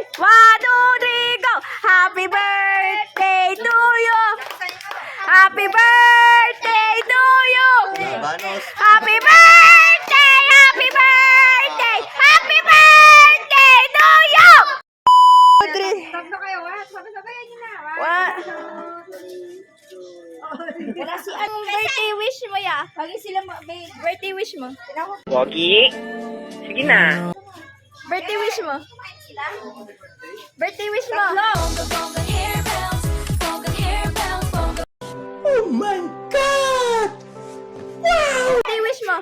birthday! One, two, three, go! Happy birthday to you! Happy birthday to you! Banos. Happy birthday! Happy birthday! Happy birthday to you! Two, three. Tatlo kayo, ha? Sabay-sabayan niyo na. One. Wala si anong birthday wish mo ya? Lagi sila ma-. Birthday wish mo? Wagi. Sige na. Birthday wish mo? Birthday wish mo? Oh my God! Birthday wish mo?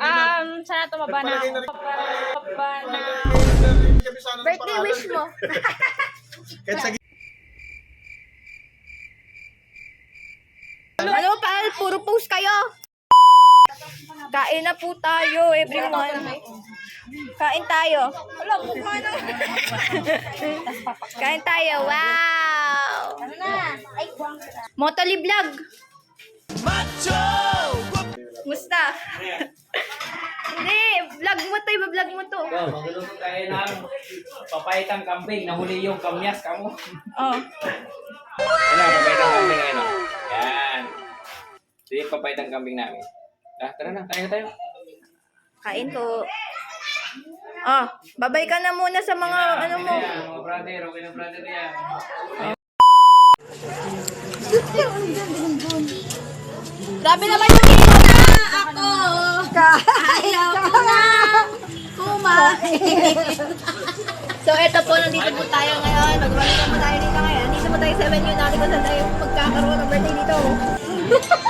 Um, sana tumaba na ako. Tumaba na. Birthday wish mo? Ano pa? Puro post kayo. Kain na po tayo, everyone. Kain tayo. Wala po Kain tayo. Wow! Ano na? Ay, Motoli vlog. Musta? Hindi, vlog mo to, iba-vlog mo to. Yo, magluluto tayo ng papayitang kambing. Nahuli yung kamyas kamo. Oh. Ano, papayitang kambing ano? Yan. Ito yung papayitang kambing namin. Ah, tara na, tayo tayo. Kain to. Ah, babay ka na muna sa mga ano mo. Mga brother, okay na brother yan. Grabe naman yung hero na ako. Ayaw ko na kumain. so, eto po, nandito po tayo ngayon. Mag-running po tayo dito ngayon. Nandito po tayo sa venue natin kung saan tayo magkakaroon ng birthday dito.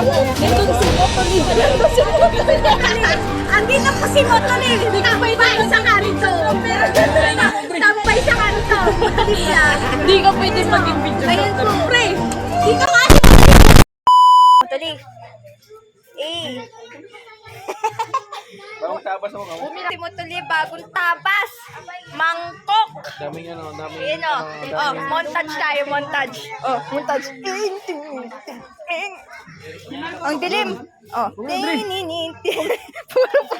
Andito po si Motolil. Tambay sa kanto. Tambay sa. Diba? Hindi ka pwede maging video. Ayun po. Pre, dito ka si Motolil. Eh. Bagong tabas mo kamo. Si Motolil, bagong tabas. Mangkok. Daming ano, daming Ayan o. Oh, montage tayo, montage. Oh, montage. Ang dilim. Oh. Tininitin. Puro puti. Puro